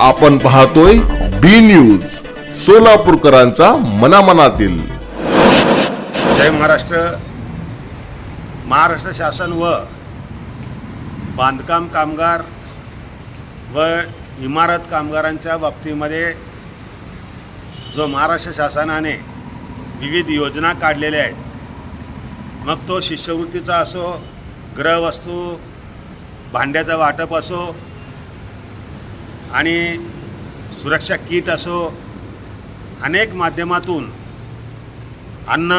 आपण पाहतोय B news सोलापूरकरांचा मनामनातील. जय महाराष्ट्र. महाराष्ट्र शासन व बांधकाम कामगार व इमारत कामगारांच्या बाबतीमध्ये जो महाराष्ट्र शासनाने विविध योजना काढलेल्या आहेत मग तो शिष्यवृत्तीचा असो ग्रहवस्तू भांड्याचं वाटप असो आणि सुरक्षा किट असो अनेक माध्यमातून अन्न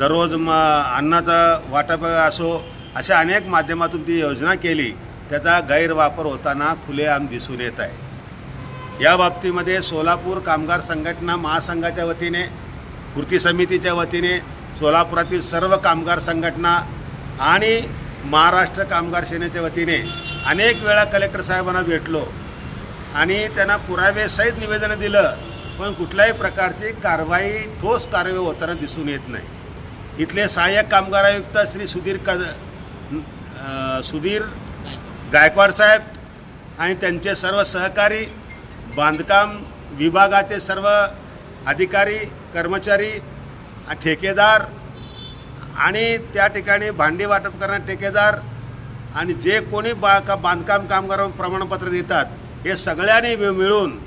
दररोज म अन्नाचं वाटप असो अशा अनेक माध्यमातून ती योजना केली त्याचा गैरवापर होताना खुलेआम दिसून येत आहे. या बाबतीमध्ये सोलापूर कामगार संघटना महासंघाच्या वतीने कृती समितीच्या वतीने सोलापुरातील सर्व कामगार संघटना आणि महाराष्ट्र कामगार सेनेच्या वतीने अनेक वेळा कलेक्टर साहेबांना भेटलो आणि त्यांना पुरावेसहित निवेदन दिलं पण कुठल्याही प्रकारची कारवाई ठोस कारवाई होताना दिसून येत नाही. इथले सहाय्यक कामगार आयुक्त श्री सुधीर क सुधीर गायकवाड साहेब आणि त्यांचे सर्व सहकारी बांधकाम विभागाचे सर्व अधिकारी कर्मचारी ठेकेदार आणि त्या ठिकाणी भांडी वाटप करणारे ठेकेदार आणि जे कोणी बा का बांधकाम कामगार प्रमाणपत्र देतात हे सगळ्यांनी मिळून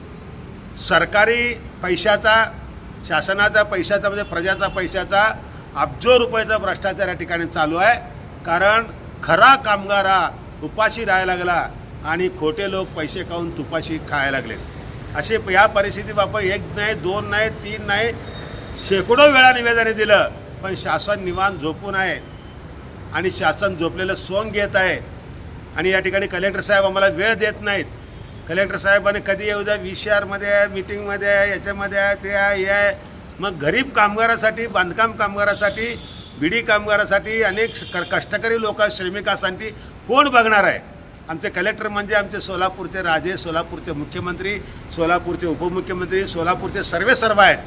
सरकारी पैशाचा शासनाचा पैशाचा म्हणजे प्रजाचा पैशाचा अब्जो रुपयाचा भ्रष्टाचार या ठिकाणी चालू आहे. कारण खरा कामगार हा उपाशी राहायला लागला आणि खोटे लोक पैसे खाऊन तुपाशी खायला लागले. असे या परिस्थितीबाबत एक नाही दोन नाही तीन नाही शेकडो वेळा निवेदने दिलं पण शासन निवान झोपून आहे. आणि शासन झोपलेलं सोंग घेत आहे. आणि या ठिकाणी कलेक्टर साहेब आम्हाला वेळ देत नाहीत. कलेक्टर साहेबांनी कधी येऊ द्या व्ही सी आरमध्ये आहे मिटिंगमध्ये आहे याच्यामध्ये आहे ते आहे हे आहे. मग गरीब कामगारासाठी बांधकाम कामगारासाठी बिडी कामगारासाठी अनेक क कष्टकरी लोक श्रमिकांसाठी कोण बघणार आहे? आमचे कलेक्टर म्हणजे आमचे सोलापूरचे राजे सोलापूरचे मुख्यमंत्री सोलापूरचे उपमुख्यमंत्री सोलापूरचे सर्वे सर्व आहेत.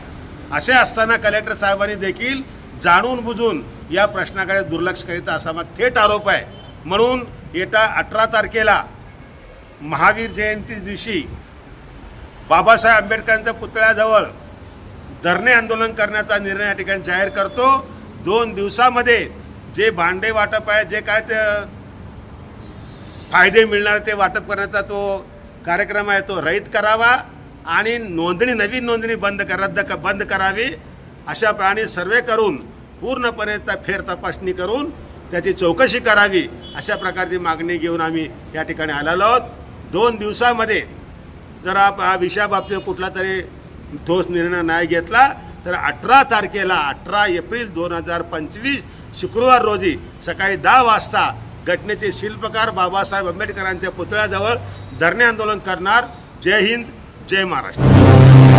असे असताना कलेक्टर साहेबांनी देखील जाणून बुजून या प्रश्नाकडे दुर्लक्ष करीत असा मग थेट आरोप आहे. म्हणून येत्या अठरा तारखेला महावीर जयंती दिवशी बाबासाहेब आंबेडकरांच्या पुतळ्याजवळ धरणे आंदोलन करण्याचा निर्णय या ठिकाणी जाहीर करतो. दोन दिवसामध्ये जे भांडे वाटप आहे जे काय ते फायदे मिळणार ते वाटप करण्याचा तो कार्यक्रम आहे तो रहित करावा आणि नोंदणी नवीन नोंदणी बंद कर रद्द क बंद करावी अशा प्राणी सर्वे करून पूर्णपणे त्या फेर तपासणी करून त्याची चौकशी करावी अशा प्रकारची मागणी घेऊन आम्ही या ठिकाणी आलेलो आहोत. दोन दिवसामध्ये जर आप हा विषयाबाबतीत कुठला तरी ठोस निर्णय नाही घेतला तर अठरा तारखेला अठरा एप्रिल दोन हजार पंचवीस शुक्रवार रोजी सकाळी दहा वाजता घटनेचे शिल्पकार बाबासाहेब आंबेडकरांच्या पुतळ्याजवळ धरणे आंदोलन करणार. जय हिंद जय महाराष्ट्र.